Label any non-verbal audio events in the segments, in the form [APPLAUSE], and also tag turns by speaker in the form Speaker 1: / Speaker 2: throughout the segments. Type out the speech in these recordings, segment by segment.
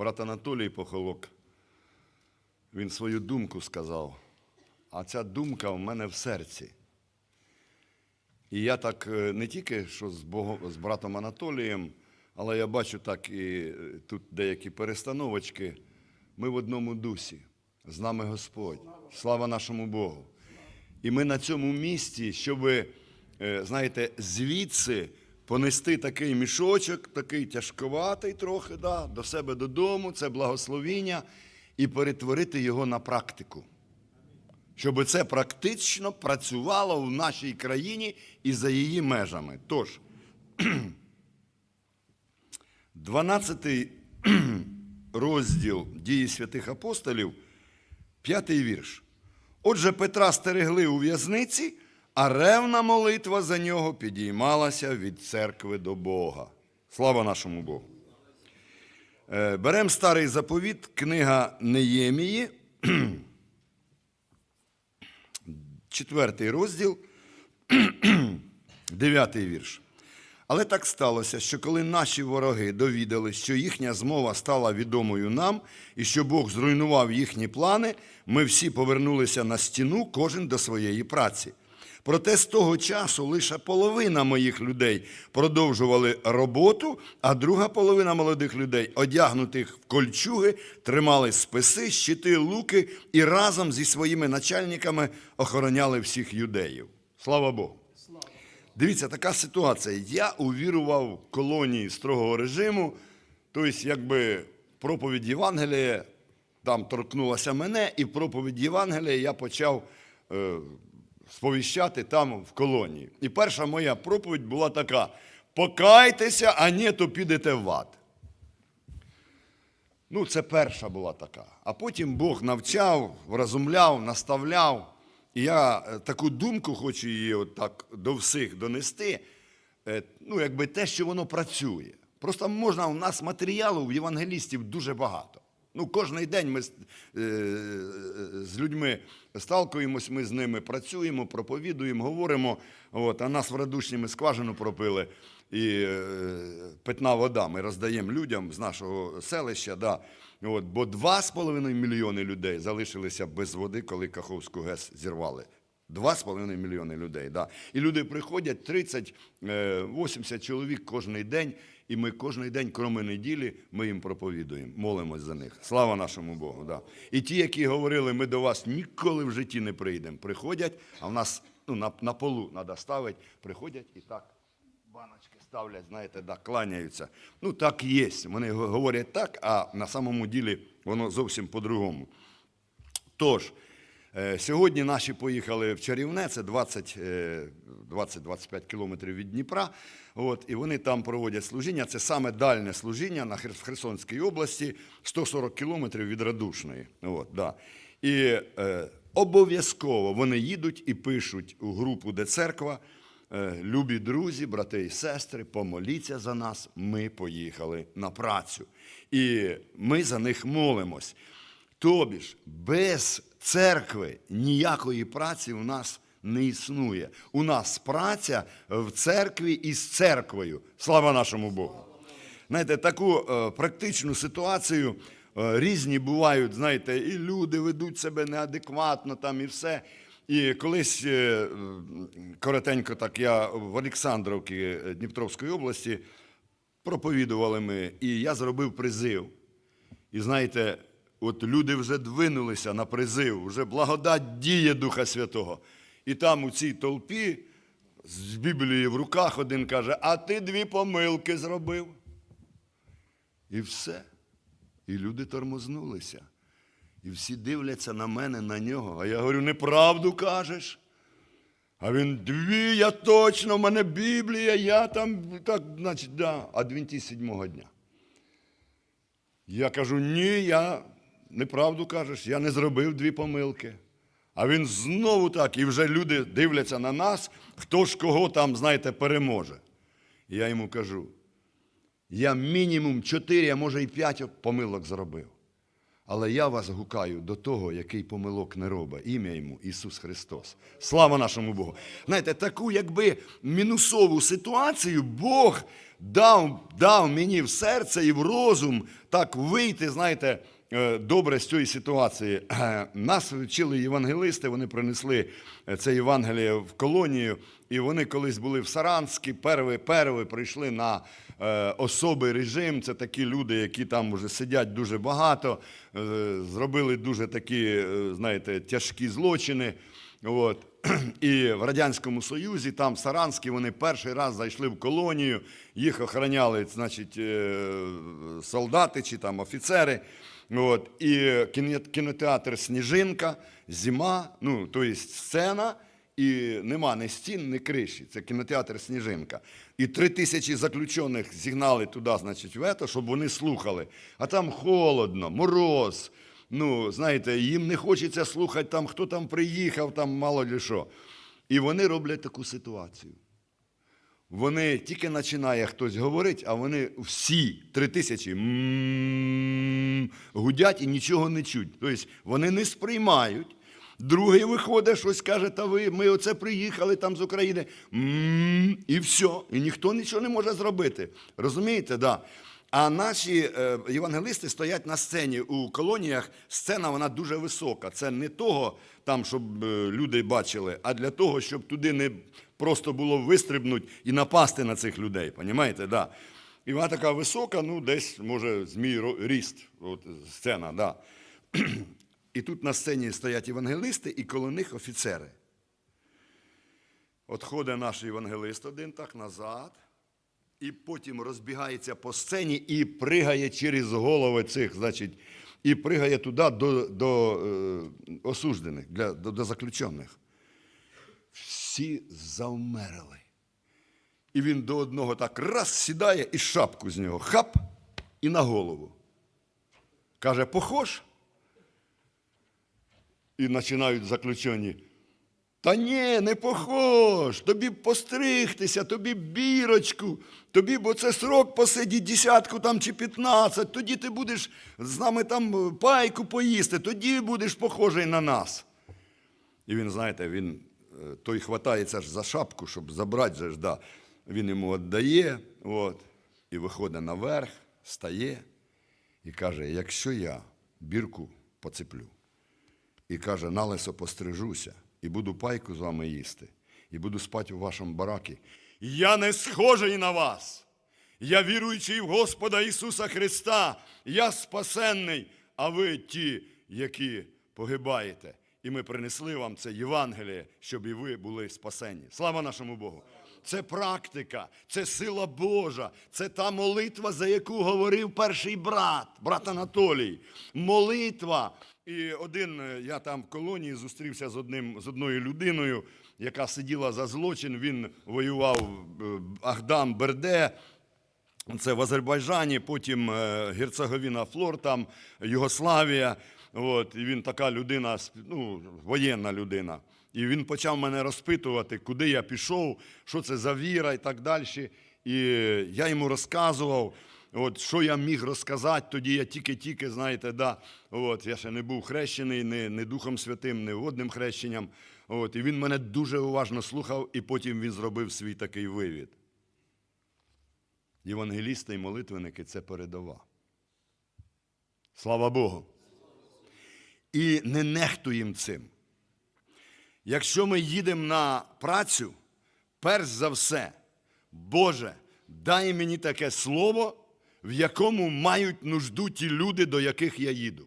Speaker 1: брат Анатолій Похолок, він свою думку сказав, а ця думка в мене в серці. І я так е, не тільки що з, Богом, з братом Анатолієм, але я бачу так і е, тут деякі перестановочки. Ми в одному дусі. З нами Господь. Слава нашому Богу. І ми на цьому місці, щоб, е, знаєте, звідси понести такий мішочок, такий тяжковатий трохи, да, до себе додому, це благословіння, і перетворити його на практику. Щоб це практично працювало в нашій країні і за її межами. Тож, [CLEARS THROAT] 12 [CLEARS THROAT] розділ дії святих апостолів, п'ятий вірш. Отже, Петра стерегли у в'язниці, а ревна молитва за нього підіймалася від церкви до Бога. Слава нашому Богу. Е, Беремо старий заповіт, книга Неємії, [CLEARS THROAT] четвертий розділ, [CLEARS THROAT] дев'ятий вірш. Але так сталося, що коли наші вороги довідали, що їхня змова стала відомою нам і що Бог зруйнував їхні плани, ми всі повернулися на стіну, кожен до своєї праці. Проте з того часу лише половина моїх людей продовжували роботу, а друга половина молодих людей, одягнутих в кольчуги, тримали списи, щити, луки і разом зі своїми начальниками охороняли всіх юдеїв. Слава Богу! Дивіться, така ситуація. Я увірував в колонії строгого режиму, тобто, якби проповідь Євангелія там торкнулася мене, і проповідь Євангелія я почав е, сповіщати там в колонії. І перша моя проповідь була така: покайтеся, а ні, то підете в ад. Ну, це перша була така. А потім Бог навчав, вразумляв, наставляв. І я е, таку думку хочу її от так до всіх донести. Е, Ну, якби те, що воно працює. Просто можна, у нас матеріалу в євангелістів дуже багато. Ну, кожен день ми з, е, людьми сталкуємось, ми з ними працюємо, проповідуємо, говоримо. От, а нас в радушні ми скважину пропили і е, питна вода ми роздаємо людям з нашого селища. Да. От, бо 2,5 мільйони людей залишилися без води, коли Каховську ГЕС зірвали. 2,5 мільйони людей. Да. І люди приходять 30-80 чоловік кожен день, і ми кожен день, крім неділі, ми їм проповідуємо, молимось за них. Слава нашому Богу. Да. І ті, які говорили, ми до вас ніколи в житті не прийдемо, приходять, а в нас ну, на, на полу треба ставити, приходять і так баночки ставлять, знаєте, да, кланяються. Ну, так є. Вони говорять так, а на самому ділі воно зовсім по-другому. Тож, сьогодні наші поїхали в Чарівне, це 20, е, 20-25 кілометрів від Дніпра. От, і вони там проводять служіння. Це саме дальне служіння на Херсонській області, 140 кілометрів від Радушної. От, да. І е, обов'язково вони їдуть і пишуть у групу, де церква. Е, Любі друзі, брати і сестри, помоліться за нас. Ми поїхали на працю. І ми за них молимось. Тобі ж без церкви ніякої праці у нас не існує. У нас праця в церкві і з церквою. Слава нашому Богу. Знаєте, таку е, практичну ситуацію е, різні бувають, знаєте, і люди ведуть себе неадекватно там і все. І колись е, коротенько так я в Олександровці Дніпровської області проповідували ми, і я зробив призив. І знаєте, от люди вже двинулися на призив, вже благодать діє Духа Святого. І там у цій толпі з Біблією в руках один каже: А ти дві помилки зробив. І все. І люди тормознулися. І всі дивляться на мене, на нього. А я говорю, неправду кажеш. А він дві, я точно, в мене Біблія, я там, так, значить, да. Адвентіст сьомого дня. Я кажу, ні, я неправду кажеш, я не зробив дві помилки. А він знову так, і вже люди дивляться на нас, хто ж кого там, знаєте, переможе. І я йому кажу, я мінімум чотири, а може і п'ять помилок зробив. Але я вас гукаю до того, який помилок не робить. Ім'я йому Ісус Христос. Слава нашому Богу. Знаєте, таку якби мінусову ситуацію Бог дав, дав мені в серце і в розум так вийти, знаєте, добре з цієї ситуації. Е, [CLEARS THROAT] Нас вчили євангелисти, вони принесли е, це Євангеліє в колонію, і вони колись були в Саранській, перші, перші прийшли на е, особий режим. Це такі люди, які там вже сидять дуже багато, е, зробили дуже такі, е, знаєте, тяжкі злочини. От. [CLEARS THROAT] І в Радянському Союзі, там в Саранській, вони перший раз зайшли в колонію, їх охороняли, значить, е, солдати чи там офіцери. От. І кінотеатр Сніжинка, зима, ну, тобто сцена, і нема ні стін, ні криші. Це кінотеатр Сніжинка. І три тисячі заключених зігнали туди, значить, в ето, щоб вони слухали. А там холодно, мороз. Ну, знаєте, їм не хочеться слухати, там, хто там приїхав, там мало ли що. І вони роблять таку ситуацію. Вони тільки починає хтось говорити, а вони всі три тисячі гудять і нічого не чуть. Тобто вони не сприймають. Другий виходить, щось каже, та ви, ми оце приїхали там з України. І все. І ніхто нічого не може зробити. Розумієте, да. А наші е, євангелисти стоять на сцені у колоніях. Сцена вона дуже висока. Це не того, там, щоб е, люди бачили, а для того, щоб туди не просто було вистрибнути і напасти на цих людей. Понімаєте? Да. І вона така висока, ну десь, може, з мій ро- ріст, от, сцена, да. [CLEARS THROAT] І тут на сцені стоять євангелисти, і коло них офіцери. От ходить наш євангелист один так назад, і потім розбігається по сцені і пригає через голови цих, значить, і пригає туди до, до е, осуждених, для, до, до заключених. Всі завмерли. І він до одного так раз сідає і шапку з нього хап і на голову. Каже, похож? І починають заключені. Та ні, не похож. Тобі б постригтися, тобі б бірочку, тобі б оце срок посидіть десятку там чи п'ятнадцять, тоді ти будеш з нами там е, пайку поїсти, тоді будеш похожий на нас. І він, знаєте, він е, той хватається ж за шапку, щоб забрати же ж, да. Він йому віддає, от, і виходить наверх, стає і каже: якщо я бірку поцеплю, і каже, на лесо пострижуся, і буду пайку з вами їсти, і буду спати у вашому баракі. Я не схожий на вас. Я віруючий в Господа Ісуса Христа, я спасенний, а ви ті, які погибаєте. І ми принесли вам це Євангеліє, щоб і ви були спасені. Слава нашому Богу! Це практика, це сила Божа, це та молитва, за яку говорив перший брат, брат Анатолій. Молитва. І один, е, я там в колонії зустрівся з одним з одною людиною, яка сиділа за злочин. Він воював е, Ахдам Берде. Це в Азербайджані, потім е, Герцеговіна Флор, там Югославія. От, і він така людина, ну, воєнна людина. І він почав мене розпитувати, куди я пішов, що це за віра і так далі. І я йому розказував, от, що я міг розказати, тоді я тільки-тільки, знаєте, да, от, я ще не був хрещений не, не Духом Святим, не водним хрещенням. От, і він мене дуже уважно слухав, і потім він зробив свій такий вивід. Євангелісти і молитвенники це передова. Слава Богу. І не нехтуємо цим. Якщо ми їдемо на працю, перш за все, Боже, дай мені таке слово, в якому мають нужду ті люди, до яких я їду.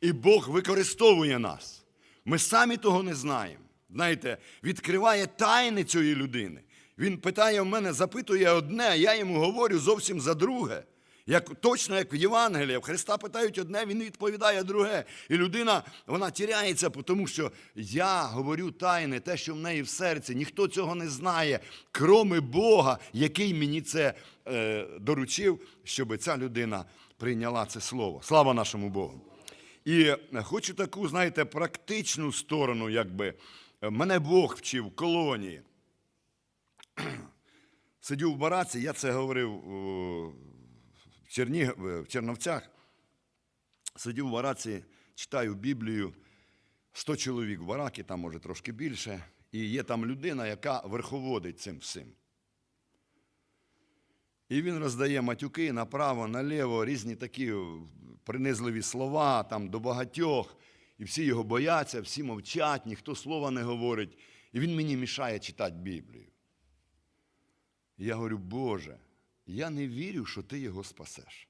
Speaker 1: І Бог використовує нас. Ми самі того не знаємо. Знаєте, відкриває тайни цієї людини. Він питає в мене, запитує одне, а я йому говорю зовсім за друге. Як, точно як в Євангелії, в Христа питають одне, він відповідає друге. І людина вона тіряється, тому що я говорю тайне, те, що в неї в серці, ніхто цього не знає, кроме Бога, який мені це е, доручив, щоб ця людина прийняла це слово. Слава нашому Богу. І е, хочу таку, знаєте, практичну сторону, якби. Е, Мене Бог вчив в колонії. [CLEARS THROAT] Сидів в бараці, я це говорив о, в, Чернігів, в Черновцях. Сидів в бараці, читаю Біблію. 100 чоловік в баракі, там може трошки більше. І є там людина, яка верховодить цим всім. І він роздає матюки направо, наліво, різні такі принизливі слова там до багатьох. І всі його бояться, всі мовчать, ніхто слова не говорить. І він мені мішає читати Біблію. І я говорю, Боже, я не вірю, що ти його спасеш.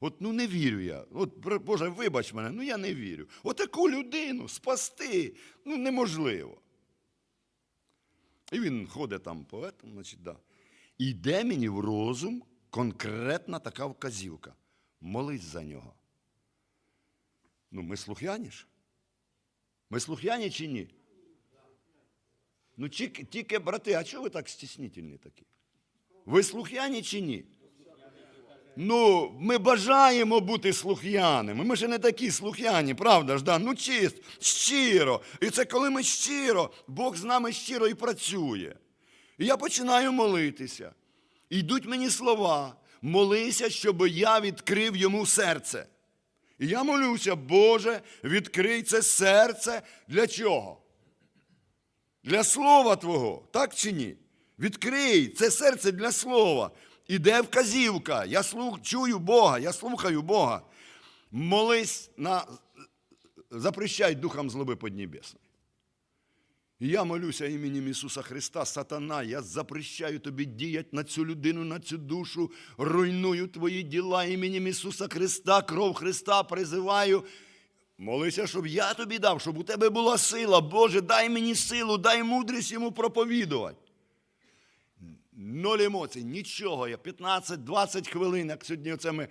Speaker 1: От ну не вірю я. От, Боже, вибач мене, ну я не вірю. Отаку людину спасти ну неможливо. І він ходить там по этому, значить, да. І йде мені в розум конкретна така вказівка. Молись за нього. Ну, ми слух'яні ж? Ми слух'яні чи ні? Ну, тільки, брати, а чого ви так стіснительні такі? Ви слух'яні чи ні? Ну, ми бажаємо бути слух'яними. Ми ж не такі слух'яні, правда ж? Да? Ну, чист, щиро. І це коли ми щиро, Бог з нами щиро і працює. І я починаю молитися. Йдуть мені слова. Молися, щоб я відкрив йому серце. І я молюся, Боже, відкрий це серце для чого? Для слова Твого, так чи ні? Відкрий це серце для слова. Іде вказівка. Я слух, чую Бога, я слухаю Бога. Молись на запрещай духом злоби поднебесної. І я молюся іменем Ісуса Христа, сатана, я запрещаю тобі діяти на цю людину, на цю душу, руйную твої діла іменем Ісуса Христа, кров Христа призиваю. Молися, щоб я тобі дав, щоб у тебе була сила. Боже, дай мені силу, дай мудрість йому проповідувати. Ноль емоцій, нічого. Я 15-20 хвилин, як сьогодні оце ми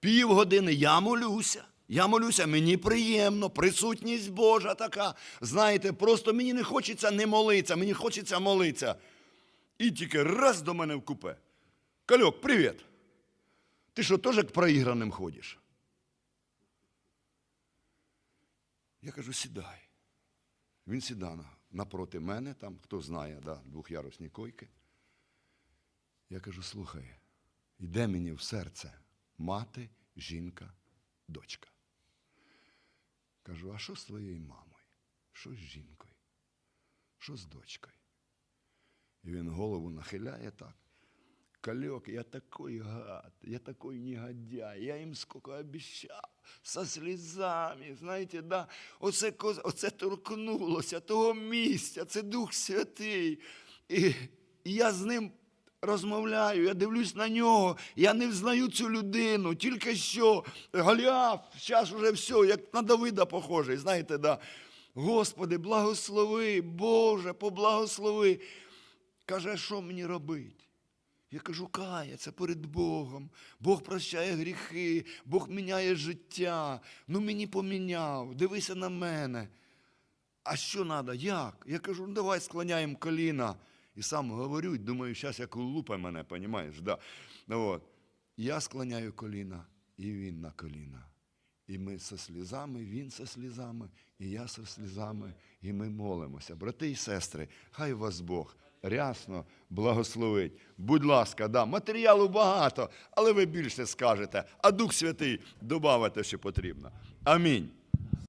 Speaker 1: півгодини. Я молюся. Я молюся, мені приємно, присутність Божа така. Знаєте, просто мені не хочеться не молитися, мені хочеться молитися. І тільки раз до мене в купе. Кальок, привіт. Ти що, теж як проіграним ходиш? Я кажу, сідай. Він сідає напроти мене, там, хто знає, да, двохярусні койки. Я кажу, слухай, йде мені в серце мати, жінка, дочка. Кажу, а що з твоєю мамою? Що з жінкою? Що з дочкою? І він голову нахиляє так. Калек, я такой гад, я такой негодяй, я їм сколько обіцяв, со слізами, знаєте, да, оце, оце торкнулося того місця, це Дух Святий. І, і я з ним розмовляю, я дивлюсь на нього, я не взнаю цю людину, тільки що Голіаф, зараз уже все, як на Давида похожий, знаєте, да. Господи, благослови, Боже, поблагослови. Каже, що мені робити? Я кажу, каяться перед Богом. Бог прощає гріхи, Бог міняє життя. Ну мені поміняв, дивися на мене. А що треба? Як? Я кажу, ну давай склоняємо коліна. І сам говорю, і думаю, зараз як лупа мене, розумієш? Да. От. Я склоняю коліна, і він на коліна. І ми со слізами, він со слізами, і я со слізами, і ми молимося. Брати і сестри, хай вас Бог рясно благословить. Будь ласка, да, матеріалу багато, але ви більше скажете, а Дух Святий добавите, що потрібно. Амінь.